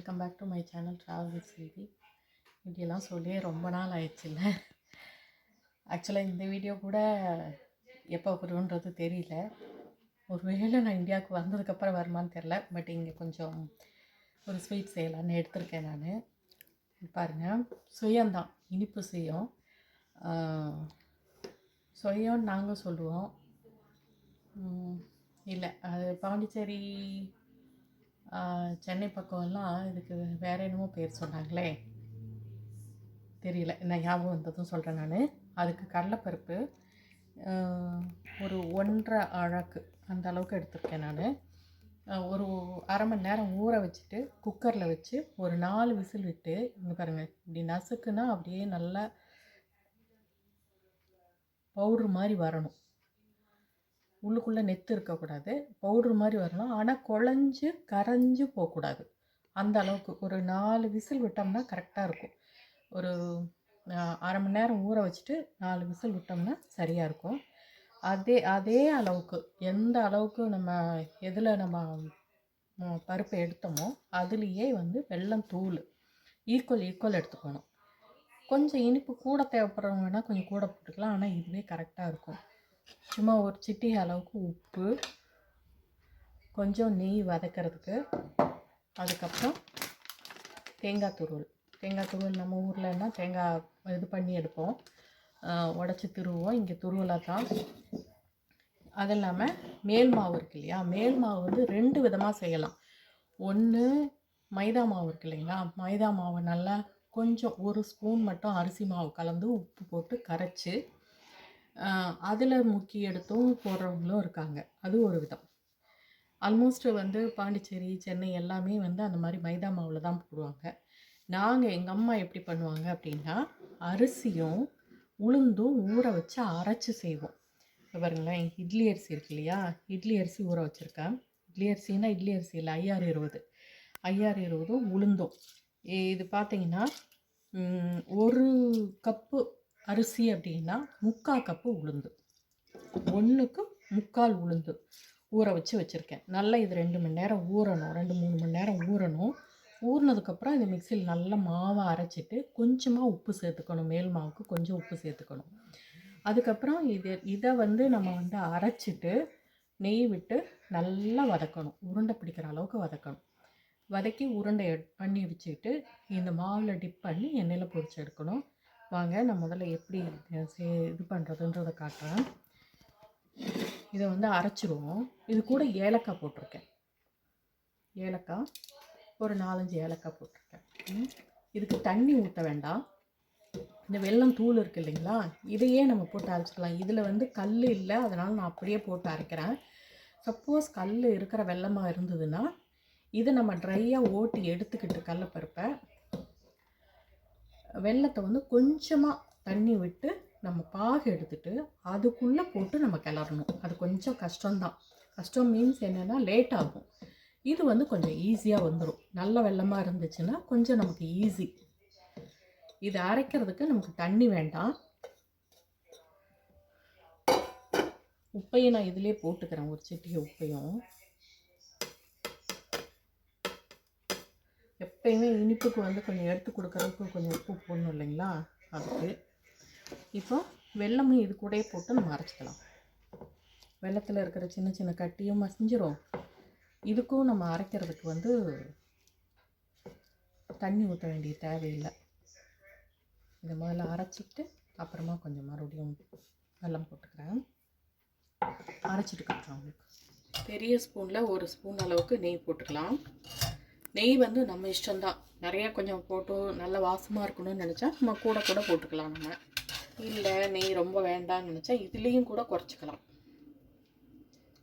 Welcome back to my channel travel with Selvi இப்படியெல்லாம் சொல்லியே ரொம்ப நாள் ஆயிடுச்சுல்ல. ஆக்சுவலாக இந்த வீடியோ கூட எப்போ வரும்ன்றது தெரியல. ஒருவேளை நான் இந்தியாவுக்கு வந்ததுக்கப்புறம் வருமான்னு தெரில பட் இங்கே கொஞ்சம் ஒரு ஸ்வீட் செய்யலான்னு எடுத்திருக்கேன் நான். பாருங்கள் சுயம்தான். இனிப்பு சுயம். சுயம்னு நாங்கள் சொல்லுவோம். இல்லை. அது பாண்டிச்சேரி சென்னை பக்கம்லாம் இதுக்கு வேற என்னமோ பேர் சொன்னாங்களே. தெரியல. நான் ஞாபகம் வந்ததும் சொல்கிறேன் நான். அதுக்கு கடலைப்பருப்பு ஒரு ஒன்றரை அழகு அந்த அளவுக்கு எடுத்திருக்கேன் நான். ஒரு அரை மணி நேரம் ஊற வச்சுட்டு குக்கரில் வச்சு ஒரு நாலு விசில் விட்டு இங்கே பாருங்கள் இப்படி நசுக்குன்னா அப்படியே நல்லா பவுட்ரு மாதிரி வரணும். உள்ளுக்குள்ளே நெத்து இருக்கக்கூடாது. பவுட்ரு மாதிரி வரணும் ஆனால் குழஞ்சு கரைஞ்சு போகக்கூடாது. அந்த அளவுக்கு. ஒரு நாலு விசில் விட்டோம்னா கரெக்டாக இருக்கும். ஒரு அரை மணி நேரம் ஊற வச்சுட்டு நாலு விசில் விட்டோம்னா சரியாக இருக்கும். அதே அதே அளவுக்கு எந்த அளவுக்கு நம்ம எதில் நம்ம பருப்பை எடுத்தோமோ அதுலேயே வந்து வெல்லம் தூள் ஈக்குவல் ஈக்குவல் எடுத்துக்கணும். கொஞ்சம் இனிப்பு கூட தேவைப்படுறவங்க வேணால் கொஞ்சம் கூட போட்டுக்கலாம். ஆனால் இதுவே கரெக்டாக இருக்கும். சும்மா ஒரு சிட்டி அளவுக்கு உப்பு கொஞ்சம் நெய் வதக்கிறதுக்கு அதுக்கப்புறம் தேங்காய் துருவல். தேங்காய் துருவல் நம்ம ஊர்லன்னா தேங்காய் இது பண்ணி எடுப்போம். உடச்சி துருவோம் இங்கே துருவலாக தான். அது இல்லாமல் மேல் மாவு இருக்கு இல்லையா? மேல் மாவு வந்து ரெண்டு விதமாக செய்யலாம். ஒன்று மைதா மாவு இருக்கு இல்லைங்களா? மைதா மாவை நல்லா கொஞ்சம் ஒரு ஸ்பூன் மட்டும் அரிசி மாவு கலந்து உப்பு போட்டு கரைச்சி அதில் முக்கி எடுத்தும் போடுறவங்களும் இருக்காங்க. அது ஒரு விதம். ஆல்மோஸ்ட் வந்து பாண்டிச்சேரி சென்னை எல்லாமே வந்து அந்த மாதிரி மைதா மாவில் தான் போடுவாங்க. நாங்கள் எங்கள் அம்மா எப்படி பண்ணுவாங்க அப்படின்னா அரிசியும் உளுந்தும் ஊற வச்சு அரைச்சி செய்வோம். பாருங்களேன் இட்லி அரிசி இருக்கு இல்லையா? இட்லி அரிசி ஊற வச்சுருக்கேன். இட்லி அரிசினா இட்லி அரிசி இல்லை ஐயாறு இருபது. ஐயாறு இருபதும் உளுந்தும். இது பார்த்தீங்கன்னா ஒரு கப்பு அரிசி அப்படின்னா முக்கால் கப்பு உளுந்து. ஒன்றுக்கு முக்கால் உளுந்து ஊற வச்சு வச்சுருக்கேன். நல்லா இது ரெண்டு மணி நேரம் ஊறணும். ரெண்டு மூணு மணி நேரம் ஊறணும். ஊறினதுக்கப்புறம் இது மிக்சியில் நல்லா மாவை அரைச்சிட்டு கொஞ்சமாக உப்பு சேர்த்துக்கணும். மேல் மாவுக்கு கொஞ்சம் உப்பு சேர்த்துக்கணும். அதுக்கப்புறம் இது இதை வந்து நம்ம வந்து அரைச்சிட்டு நெய் விட்டு நல்லா வதக்கணும். உருண்டை பிடிக்கிற அளவுக்கு வதக்கணும். வதக்கி உருண்டை பண்ணி வச்சுக்கிட்டு இந்த மாவில் டிப் பண்ணி எண்ணெயில் பொரிச்சு எடுக்கணும். வாங்க நான் முதல்ல எப்படி சே- இது பண்ணுறதுன்றதை காட்டுறேன். இதை வந்து அரைச்சிருவோம். இது கூட ஏலக்காய் போட்டிருக்கேன். ஏலக்காய் ஒரு நாலஞ்சு ஏலக்காய் போட்டிருக்கேன். ம். இதுக்கு தண்ணி ஊற்ற வேண்டாம். இந்த வெல்லம் தூள் இருக்கு இல்லைங்களா இதையே நம்ம போட்டு அரைச்சிக்கலாம். இதில் வந்து கல் இல்லை அதனால் நான் அப்படியே போட்டு அரைக்கிறேன். சப்போஸ் கல் இருக்கிற வெல்லமாக இருந்ததுன்னா இதை நம்ம ட்ரையாக ஓட்டி எடுத்துக்கிட்டு கடலப்பருப்பை வெல்லத்தை வந்து கொஞ்சமாக தண்ணி விட்டு நம்ம பாகு எடுத்துட்டு அதுக்குள்ளே போட்டு நம்ம கிளறணும். அது கொஞ்சம் கஷ்டம்தான். கஷ்டம் மீன்ஸ் என்னென்னா லேட் ஆகும். இது வந்து கொஞ்சம் ஈஸியாக வந்துடும் நல்ல வெள்ளமாக இருந்துச்சுன்னா கொஞ்சம் நமக்கு ஈஸி இது அரைக்கிறதுக்கு நமக்கு தண்ணி வேண்டாம். உப்பையும் நான் இதிலே போட்டுக்கிறேன். ஒரு சிட்டிகை உப்பையும். எப்பயுமே இனிப்புக்கு வந்து கொஞ்சம் எடுத்து கொடுக்குறதுக்கு கொஞ்சம் உப்பு போடணும் இல்லைங்களா? அதுக்கு. இப்போ வெல்லமும் இது கூடயே போட்டு நம்ம அரைச்சிக்கலாம். வெள்ளத்தில் இருக்கிற சின்ன சின்ன கட்டியும் மசிஞ்சிரும். இதுக்கும் நம்ம அரைக்கிறதுக்கு வந்து தண்ணி ஊற்ற வேண்டிய தேவையில்லை. இதை முதல்ல அரைச்சிட்டு அப்புறமா கொஞ்சம் மறுபடியும் வெல்லம் போட்டுக்கிறேன். அரைச்சிட்டு காட்டுறேன் உங்களுக்கு. பெரிய ஸ்பூனில் ஒரு ஸ்பூன் அளவுக்கு நெய் போட்டுக்கலாம். நெய் வந்து நம்ம இஷ்டம்தான். நிறைய கொஞ்சம் போட்டு நல்ல வாசமாக இருக்கணும்னு நினச்சா நம்ம கூட கூட போட்டுக்கலாம் நம்ம. இல்லை நெய் ரொம்ப வேண்டாம்னு நினச்சா இதுலேயும் கூட குறைச்சிக்கலாம்.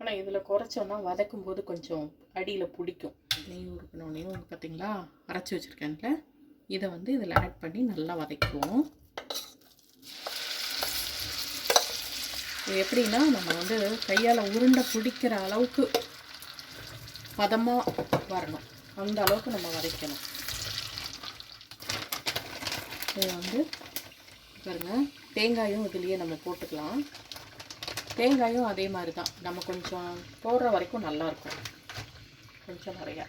ஆனால் இதில் குறைச்சோன்னா வதக்கும் போது கொஞ்சம் அடியில் பிடிக்கும். நெய் உருப்பினோடனையும் வந்து பார்த்தீங்களா அரைச்சி வச்சுருக்கேன்ல இதை வந்து இதில் ஆட் பண்ணி நல்லா வதக்குவோம் இது எப்படின்னா நம்ம வந்து கையால் உருண்டை பிடிக்கிற அளவுக்கு பதமாக வரணும். அந்த அளவுக்கு நம்ம வதக்கணும். இதை வந்து பாருங்கள் தேங்காயும் இதுலேயே நம்ம போட்டுக்கலாம். தேங்காயும் அதே மாதிரி தான். நம்ம கொஞ்சம் போடுற வரைக்கும் நல்லாயிருக்கும் கொஞ்சம் நிறையா.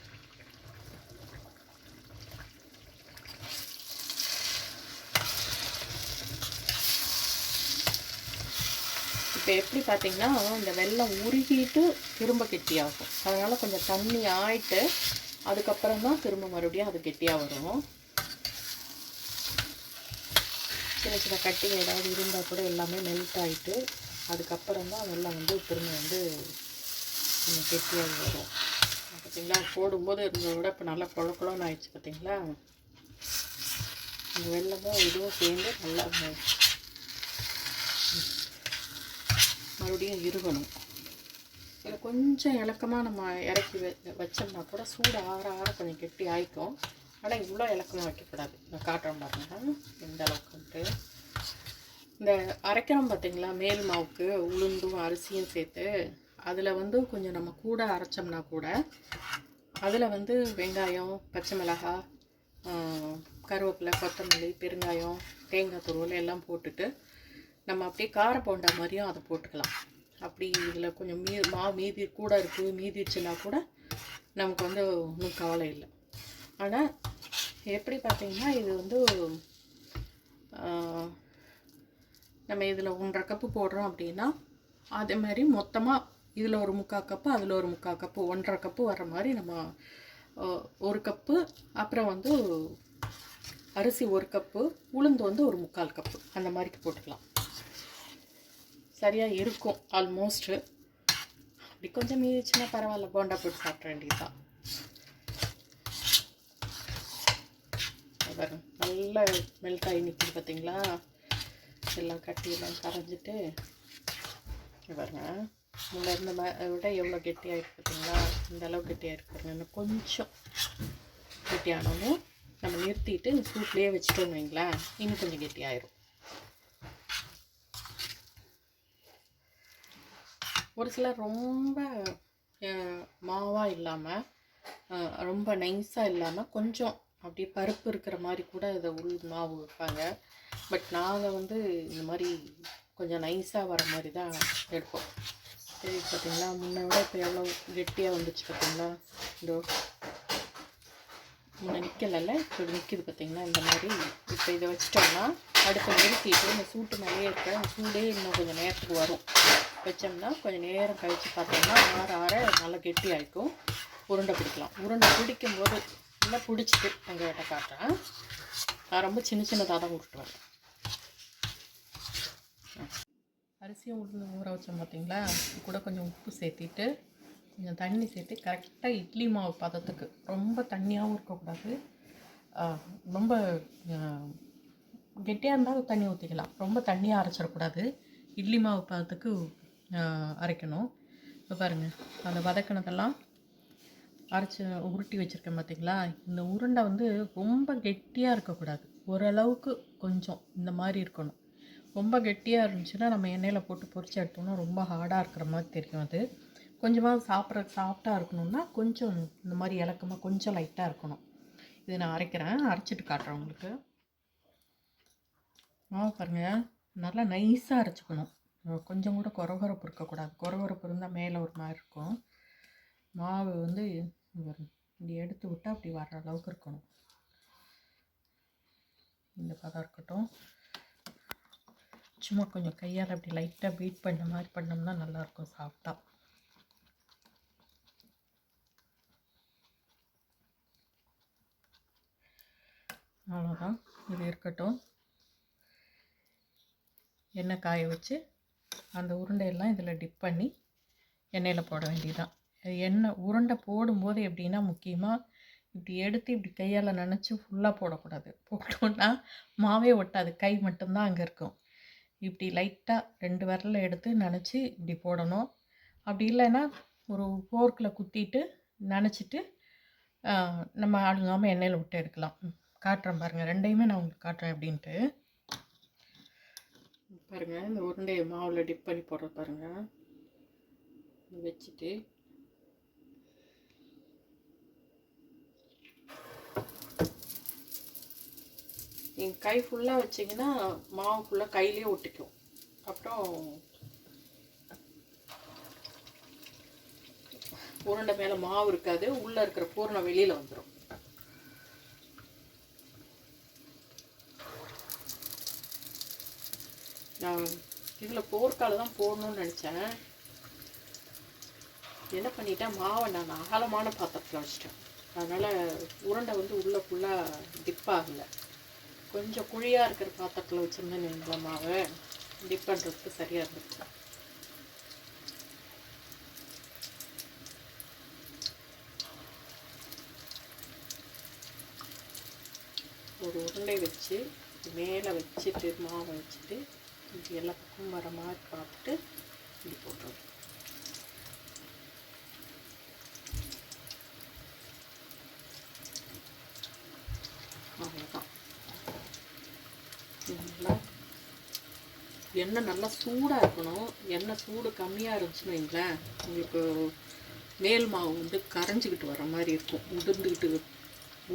இப்போ எப்படி பார்த்தீங்கன்னா இந்த வெள்ளம் உருகிட்டு திரும்ப கெட்டியாகும். அதனால் கொஞ்சம் தண்ணி ஆயிட்டு அதுக்கப்புறம் தான் திரும்ப மறுபடியும் அது கெட்டியாக வரும். சின்ன சின்ன கட்டிங் ஏதாவது இருந்தால் கூட எல்லாமே மெல்ட் ஆகிட்டு அதுக்கப்புறம் தான் வெள்ளம் வந்து திரும்ப வந்து கொஞ்சம் கெட்டியாக வரும். பார்த்தீங்களா போடும்போது இருந்ததை விட இப்போ நல்லா குழ ஆயிடுச்சு பார்த்தீங்களா இந்த வெள்ளமும் இதுவும் சேர்ந்து நல்லா மறுபடியும் இருகணும் இதில் கொஞ்சம் இலக்கமாக நம்ம இறக்கி வ வச்சோம்னா கூட சூடு ஆற ஆற கொஞ்சம் கெட்டி ஆயிக்கும். ஆனால் இவ்வளோ இலக்கமாக வைக்கக்கூடாது. நான் காட்டுறேன் பாருங்கள் எந்த அளவுக்குன்ட்டு இந்த அரைக்கிறோம் பார்த்தீங்களா மேல் மாவுக்கு உளுந்தும் அரிசியும் சேர்த்து. அதில் வந்து கொஞ்சம் நம்ம கூட அரைச்சோம்னா கூட அதில் வந்து வெங்காயம் பச்சை மிளகாய் கருவேப்பிலை கொத்தமல்லி பெருங்காயம் தேங்காய் துருவல் எல்லாம் போட்டுட்டு நம்ம அப்படியே கார போண்டா மாதிரியும் அதை போட்டுக்கலாம். அப்படி இதில் கொஞ்சம் மீ மா மீதி கூட இருக்குது மீதிச்சுன்னா கூட நமக்கு வந்து ஒன்றும் கவலை இல்லை. ஆனால் எப்படி பார்த்தீங்கன்னா இது வந்து நம்ம இதில் ஒன்றரை கப்பு போடுறோம் அப்படின்னா அதே மாதிரி மொத்தமாக இதில் ஒரு முக்கால் கப்பு அதில் ஒரு முக்கால் கப்பு ஒன்றரை கப்பு வர மாதிரி நம்ம ஒரு கப்பு அப்புறம் வந்து அரிசி ஒரு கப்பு உளுந்து வந்து ஒரு முக்கால் கப்பு அந்த மாதிரி போட்டுக்கலாம். சரியாக இருக்கும் ஆல்மோஸ்ட்டு அப்படி கொஞ்சம் மீறிச்சுன்னா பரவாயில்ல போண்டா போட்டு சாப்பிட வேண்டியதுதான். வரும் நல்லா மெல்ட் ஆகி நிற்கிது பார்த்தீங்களா எல்லாம் கட்டியெல்லாம் கரைஞ்சிட்டு இங்க பாருங்க. முன்ன இருந்த விட எவ்வளோ கெட்டியாக இருக்குது பார்த்தீங்களா இந்த அளவு கெட்டியாக பாருங்க. இன்னும் கொஞ்சம் கெட்டியானவும் நம்ம நிறுத்திட்டு சூப்லேயே வச்சுட்டோம்னு வைங்களேன் இன்னும் கொஞ்சம் கெட்டியாயிரும். ஒரு சிலர் ரொம்ப மாவாக இல்லாமல் ரொம்ப நைஸாக இல்லாமல் கொஞ்சம் அப்படியே பருப்பு இருக்கிற மாதிரி கூட இதை உள் மாவு வைப்பாங்க. பட் நாங்கள் வந்து இந்த மாதிரி கொஞ்சம் நைஸாக வர மாதிரி தான் எடுப்போம். சரி பார்த்தீங்களா? முன்ன விட இப்போ எவ்வளோ கெட்டியாக வந்துச்சு பார்த்தீங்களா? இதோ. முன்ன நிற்கலைல்ல இப்போ நிற்கிது பார்த்தீங்களா? இந்த மாதிரி இப்போ இதை வச்சிட்டோம்னா அடுத்த நிறுத்திட்டு இந்த சூட்டு மேலே இருக்க அந்த சூடே இன்னும் கொஞ்சம் நேரத்துக்கு வரும். வச்சோம்னா கொஞ்சம் நேரம் கழித்து பார்த்தோம்னா ஆற ஆற நல்லா கெட்டி ஆகிக்கும் உருண்டை பிடிக்கலாம். உருண்டை பிடிக்கும் போது நல்லா பிடிச்சிட்டு எங்கள்கிட்ட காட்டுறேன். நான் ரொம்ப சின்ன சின்னதாக தான் உருட்டுவேன் அரிசியும் உளுந்து ஊற வச்சோம் பார்த்தீங்களா? கூட கொஞ்சம் உப்பு சேர்த்திட்டு கொஞ்சம் தண்ணி சேர்த்து கரெக்டாக இட்லி மாவு பதத்துக்கு. ரொம்ப தண்ணியாகவும் இருக்கக்கூடாது. ரொம்ப கெட்டியாக இருந்தாலும் தண்ணி ஊற்றிக்கலாம் ரொம்ப தண்ணியாக அரைச்சிடக்கூடாது. இட்லி மாவு பதத்துக்கு அரைக்கணும். இப்போ பாருங்கள் அந்த வதக்கினதெல்லாம் அரைச்சி உருட்டி வச்சுருக்கேன் பார்த்தீங்களா இந்த உருண்டை வந்து ரொம்ப கெட்டியாக இருக்கக்கூடாது. ஓரளவுக்கு கொஞ்சம் இந்த மாதிரி இருக்கணும். ரொம்ப கெட்டியாக இருந்துச்சுன்னா நம்ம எண்ணெயில் போட்டு பொறிச்சு எடுத்தோம்னா ரொம்ப ஹார்டாக இருக்கிற மாதிரி தெரியும் அது. கொஞ்சமாக சாப்பிட்ற சாஃப்டாக இருக்கணும்னா கொஞ்சம் இந்த மாதிரி இலக்கமாக கொஞ்சம் லைட்டாக இருக்கணும். இது நான் அரைக்கிறேன். அரைச்சிட்டு காட்டுறேன் உங்களுக்கு. ஆ பாருங்கள் நல்லா நைஸாக அரைச்சிக்கணும். கொஞ்சம் கூட கொரகொரப்பு இருக்கக்கூடாது. கொரகொரப்பு இருந்தால் மேலே ஒரு மாதிரி இருக்கும். மாவு வந்து இப்படி எடுத்து விட்டால் அப்படி வர்ற அளவுக்கு இருக்கணும். இந்த பதம் இருக்கட்டும். சும்மா கொஞ்சம் கையால் அப்படி லைட்டாக பீட் பண்ண மாதிரி பண்ணோம்னா நல்லாயிருக்கும் சாப்பிட்டா அவ்வளோதான் இது இருக்கட்டும். எண்ணெய் காய வச்சு அந்த உருண்டையெல்லாம் இதில் டிப் பண்ணி எண்ணெயில் போட வேண்டியதுதான். எண்ணெய் உருண்டை போடும்போது எப்படின்னா முக்கியமாக இப்படி எடுத்து இப்படி கையால் நினச்சி ஃபுல்லாக போடக்கூடாது. போட்டோன்னா மாவே ஒட்டாது. கை மட்டும்தான் அங்கே இருக்கும். இப்படி லைட்டாக ரெண்டு விரலில் எடுத்து நினச்சி இப்படி போடணும். அப்படி இல்லைன்னா ஒரு ஃபோர்க்கில் குத்திட்டு நினச்சிட்டு நம்ம அழுங்காமல் எண்ணெயில் விட்டு எடுக்கலாம். காட்டுறேன் பாருங்கள் ரெண்டையுமே நான் உங்களுக்கு காட்டுறேன் அப்படின்ட்டு. பாருங்கள் இந்த உருண்டையை மாவில் டிப் பண்ணி போடுற பாருங்கள் வச்சுட்டு. நீங்கள் கை ஃபுல்லாக வச்சிங்கன்னா மாவு ஃபுல்லாக கையிலே ஒட்டிக்கும். அப்புறம் உருண்டை மேலே மாவு இருக்காது உள்ளே இருக்கிற பூரணம் வெளியில் வந்துடும் நான் இதில் போர்க்கால தான் போடணும்னு நினச்சேன். என்ன பண்ணிட்டேன்? மாவை நான் அகலமான பாத்திரத்தில் வச்சிட்டேன். அதனால் உருண்டை வந்து உள்ளே ஃபுல்லாக டிப்பாகலை கொஞ்சம் குழியாக இருக்கிற பாத்திரத்தில் வச்சுருந்தேன் இந்த மாவை. டிப் பண்ணுறதுக்கு சரியாக இருந்துச்சு. ஒரு உருண்டை வச்சு மேலே வச்சுட்டு மாவை வச்சுட்டு இது எல்லா பக்கமும் வர மாதிரி பார்த்துட்டு இப்படி போட்டுருவோம். அவ்வளோதான் நல்லா எண்ணெய் நல்லா சூடாக இருக்கணும். எண்ணெய் சூடு கம்மியாக இருந்துச்சுன்னு வைங்களேன் உங்களுக்கு மேல் மாவு வந்து கரைஞ்சிக்கிட்டு வர மாதிரி இருக்கும். உதிர்ந்துக்கிட்டு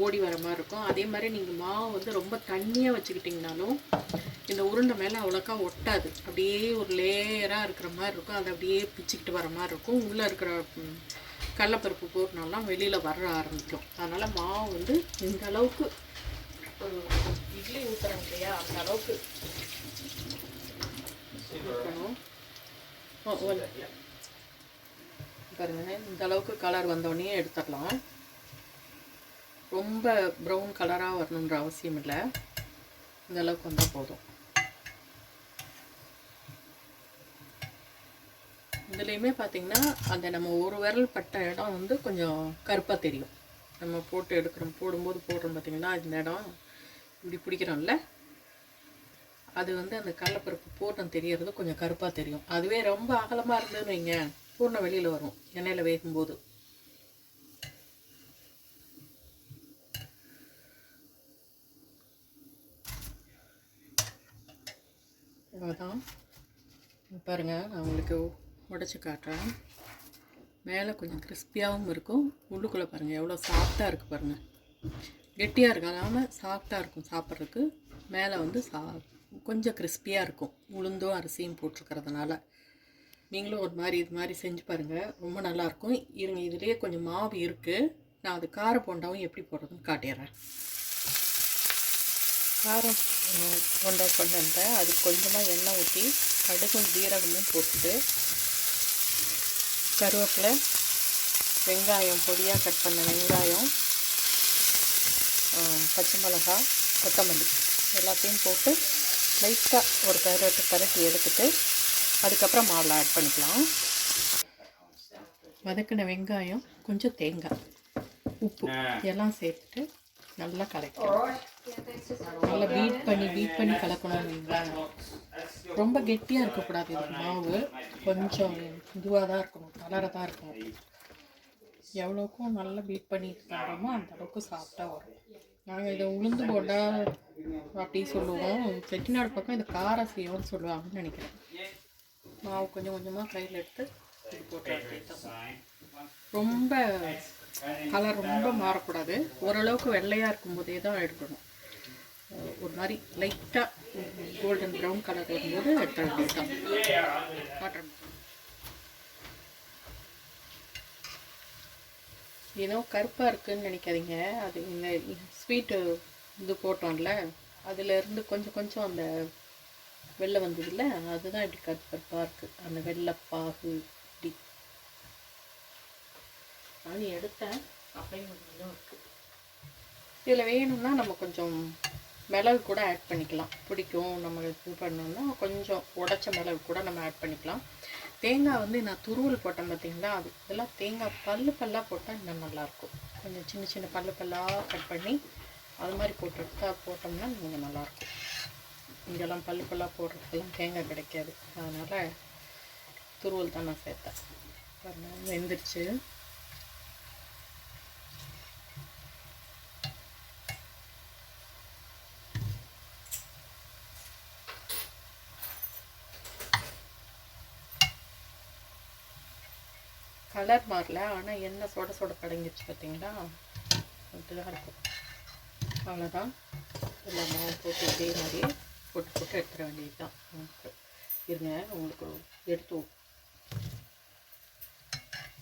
ஓடி வர மாதிரி இருக்கும். அதே மாதிரி நீங்கள் மாவு வந்து ரொம்ப தண்ணியாக வச்சுக்கிட்டிங்கனாலும் இந்த உருண்டை மேலே அவ்வளோக்கா ஒட்டாது. அப்படியே ஒரு லேயராக இருக்கிற மாதிரி இருக்கும். அதை அப்படியே பிச்சுக்கிட்டு வர மாதிரி இருக்கும். உள்ளே இருக்கிற கடலப்பருப்பு பூர்ணம்லாம் வெளியில் வர ஆரம்பிக்கும். அதனால் மாவு வந்து இந்த அளவுக்கு ஒரு இட்லி ஊற்றுறோம் இல்லையா? அந்த அளவுக்கு ஊற்றணும் பாருங்க இந்த அளவுக்கு கலர் வந்தோடனே எடுத்துடலாம். ரொம்ப ப்ரௌன் கலராக வரணுன்ற அவசியம் இல்லை. இந்த அளவுக்கு வந்தால் போதும். இதுலேயுமே பார்த்தீங்கன்னா அந்த நம்ம ஒரு விரல் பட்ட இடம் வந்து கொஞ்சம் கருப்பாக தெரியும். நம்ம போட்டு எடுக்கிறோம் போடும்போது போடுறோம் பார்த்தீங்கன்னா இந்த இடம் இப்படி பிடிக்கிறோம்ல. அது வந்து அந்த கடலப்பருப்பு பூர்ணம் தெரியறது கொஞ்சம் கருப்பாக தெரியும். அதுவே ரொம்ப அகலமாக இருந்ததுன்னு வைங்க பூர்ணம் வெளியில் வரும் எண்ணெயில் வேகும்போது. அதான் பாருங்க நான் உங்களுக்கு உடச்சி காட்டுறேன். மேலே கொஞ்சம் கிறிஸ்பியாகவும் இருக்கும். உள்ளுக்குள்ளே பாருங்கள் எவ்வளோ சாஃப்டாக இருக்குது பாருங்கள் கெட்டியாக இருக்காமல் சாஃப்டாக இருக்கும் சாப்பிட்றதுக்கு. மேலே வந்து சா கொஞ்சம் கிறிஸ்பியாக இருக்கும். உளுந்தும் அரிசியும் போட்டிருக்கிறதுனால. நீங்களும் ஒரு மாதிரி இது மாதிரி செஞ்சு பாருங்கள் ரொம்ப நல்லாயிருக்கும் இருங்க இதுலேயே கொஞ்சம் மாவு இருக்குது நான் அது கார போண்டாவும் எப்படி போடுறதுன்னு காட்டிடுறேன். காரம் போண்டா கொண்டு வந்தேன். அதுக்கு கொஞ்சமாக எண்ணெய் ஊற்றி கடுகும் ஜீரகமும் போட்டுட்டு கருவேப்பிலை வெங்காயம் பொடியாக கட் பண்ண வெங்காயம் பச்சை மிளகாய் கொத்தமல்லி எல்லாத்தையும் போட்டு லைட்டாக ஒரு கரட்டு கரட்டி எடுத்துட்டு அதுக்கப்புறம் மாவில் ஆட் பண்ணிக்கலாம். வதக்கின வெங்காயம் கொஞ்சம் தேங்காய் உப்பு எல்லாம் சேர்த்துட்டு நல்லா கலக்கணும் நல்லா பீட் பண்ணி பீட் பண்ணி கலக்கணும் இல்லைங்களா ரொம்ப கெட்டியாக இருக்கக்கூடாது இது மாவு. கொஞ்சம் இதுவாக தான் இருக்கணும் கலராக தான் இருக்கணும். எவ்வளோக்கும் நல்லா பீட் பண்ணி பண்ணுறோமோ அந்த அளவுக்கு சாஃப்டாக வரும். நாங்கள் இதை உளுந்து போண்டா அப்படி சொல்லுவோம். செட்டிநாடு பக்கம் இது கார செய்வோம்னு சொல்லுவாங்கன்னு நினைக்கிறேன். மாவு கொஞ்சம் கொஞ்சமாக கையில் எடுத்து இது போட்டு ரொம்ப கலர் ரொம்ப மாறக்கூடாது. ஓரளவுக்கு வெள்ளையாக இருக்கும்போதே தான் எடுக்கணும். ஒரு மாதிரி லைட்டாக கோல்டன் ப்ரௌன் கலர் வரும்போது எடுத்த காட்டுறேன். ஏதோ கருப்பாக இருக்குதுன்னு நினைக்காதீங்க. அது இந்த ஸ்வீட்டு இது போட்டோம்ல அதுலேருந்து கொஞ்சம் கொஞ்சம் அந்த வெள்ளை வந்ததில்ல அதுதான் இப்படி கருப்பு கருப்பாக இருக்குது அந்த வெள்ளைப்பாகு இப்படி. அது எடுத்தேன். அப்படியே கொஞ்சம் இருக்குது இதில் வேணும்னா நம்ம கொஞ்சம் மிளகு கூட ஆட் பண்ணிக்கலாம். பிடிக்கும். நம்ம இது பண்ணோம்னா கொஞ்சம் உடச்ச மிளகு கூட நம்ம ஆட் பண்ணிக்கலாம். தேங்காய் வந்து நான் துருவல் போட்டேன் பார்த்தீங்களா? அது இதெல்லாம் தேங்காய் பல்லு பல்லாக போட்டால் இன்னும் நல்லாயிருக்கும். கொஞ்சம் சின்ன சின்ன பல்லு பல்லாக கட் பண்ணி அது மாதிரி போட்டு போட்டோம்னா நீங்கள் நல்லாயிருக்கும். இங்கெல்லாம் பல்லு பல்லாக போடுறதுக்கெல்லாம் தேங்காய் கிடைக்காது. அதனால் துருவல் தான் நான் சேர்த்தேன். வெந்துருச்சு. கலர் மாறல ஆனால் எண்ணெய் சொட சொட கடைஞ்சிச்சு பார்த்தீங்களா அப்படிதான் இருக்கும். அவ்வளோதான் எல்லா மாவு போட்டு இதே மாதிரியே போட்டு போட்டு எடுத்துட வேண்டியது தான் நமக்கு இருங்க உங்களுக்கு எடுத்து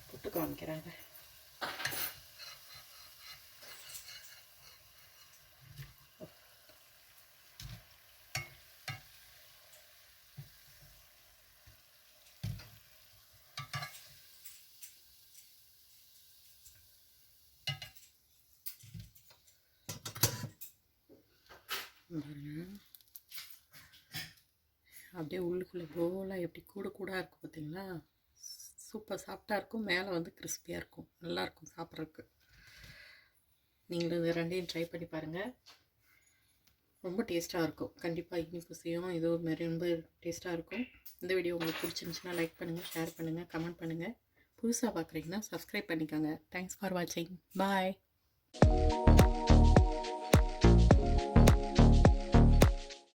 புட்டு காமிக்கிறாங்க பாருங்க அப்படியே உள்ளுக்குள்ளே கோலாக எப்படி கூட கூட இருக்கும் பார்த்தீங்களா? சூப்பர் சாஃப்டாக இருக்கும். மேலே வந்து கிறிஸ்பியாக இருக்கும். நல்லாயிருக்கும் சாப்பிட்றதுக்கு. நீங்களும் இது ரெண்டையும் ட்ரை பண்ணி பாருங்கள் ரொம்ப டேஸ்ட்டாக இருக்கும். கண்டிப்பாக இனிப்பு செய்யும். இதோ மாரி ரொம்ப டேஸ்ட்டாக இருக்கும். இந்த வீடியோ உங்களுக்கு பிடிச்சிருந்துச்சுன்னா லைக் பண்ணுங்கள் ஷேர் பண்ணுங்கள் கமெண்ட் பண்ணுங்கள் புதுசாக பார்க்குறீங்கன்னா சப்ஸ்கிரைப் பண்ணிக்கோங்க. தேங்க்ஸ் ஃபார் வாட்சிங் பாய்